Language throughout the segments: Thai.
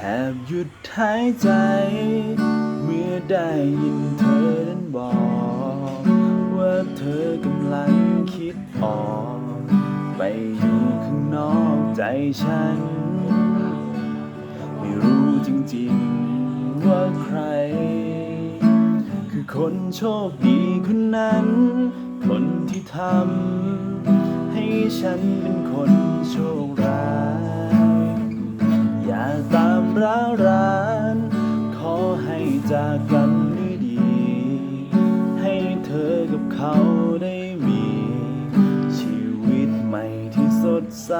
แทบหยุดหายใจ เมื่อได้ยินเธอนั้นบอก ว่าเธอกำลังคิดออกไปอยู่ข้างนอกใจฉัน ไม่รู้จริงๆว่าใคร คือคนโชคดีคนนั้น คนที่ทำให้ฉันเป็นคนโชคร้าย ร้าวราน ขอให้จากกันด้วยดี ให้เธอกับเขาได้มี ชีวิตใหม่ที่สดใส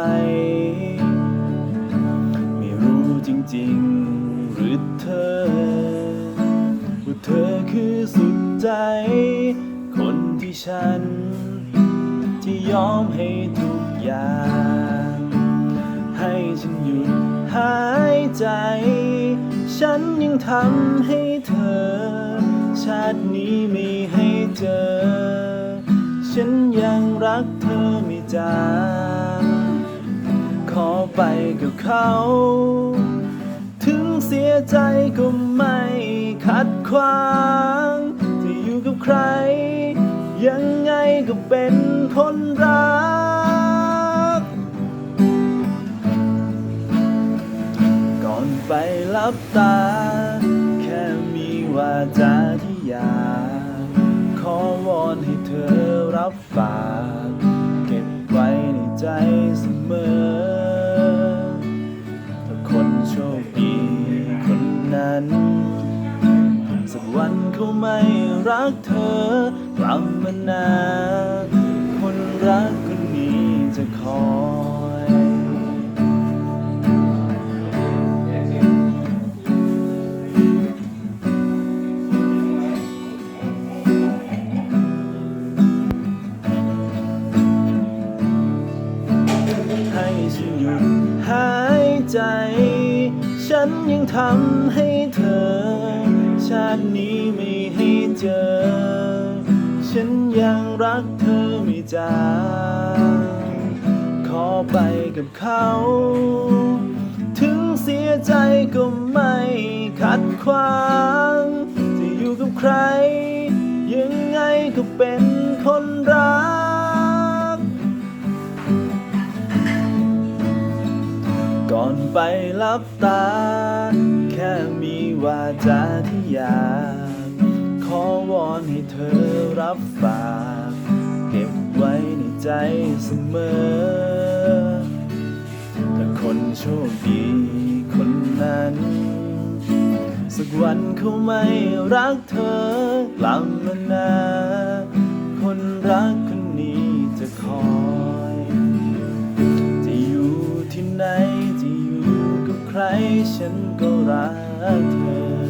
ไม่รู้จริงๆ หรือเธอ ว่าเธอคือสุดใจ คนที่ฉันที่ยอมให้ทุกอย่าง ฉันหยุดหายใจ ฉันยังทำให้เธอ ชาตินี้ไม่ให้เจอ ฉันยังรักเธอไม่จางขอไปกับเขา ถึงเสียใจก็ไม่ขัดขวางจะอยู่กับใคร ยังไงก็เป็นคนรัก ลับตา แค่มีวาจาที่อยากขอวอนให้เธอรับฝากเก็บไว้ในใจเสมอ ถ้าคนโชคดีคนนั้น สักวันเขาไม่รักเธอกลับมานา คนรักคนนี้จะคอ ฉันหยุดหายใจ ฉันยังทำให้เธอ ชาตินี้ไม่ให้เจอ ฉันยังรักเธอไม่จางขอไปกับเขา ถึงเสียใจก็ไม่ขัดขวาง จะอยู่กับใคร ก่อนไปลับตา แค่มีวาจาที่อยากขอวอนให้เธอรับฝาก เก็บไว้ในใจเสมอ ถ้าคนโชคดีคนนั้น สักวันเขาไม่รักเธอกลับมานาคนรัก 先爱着你，爱着，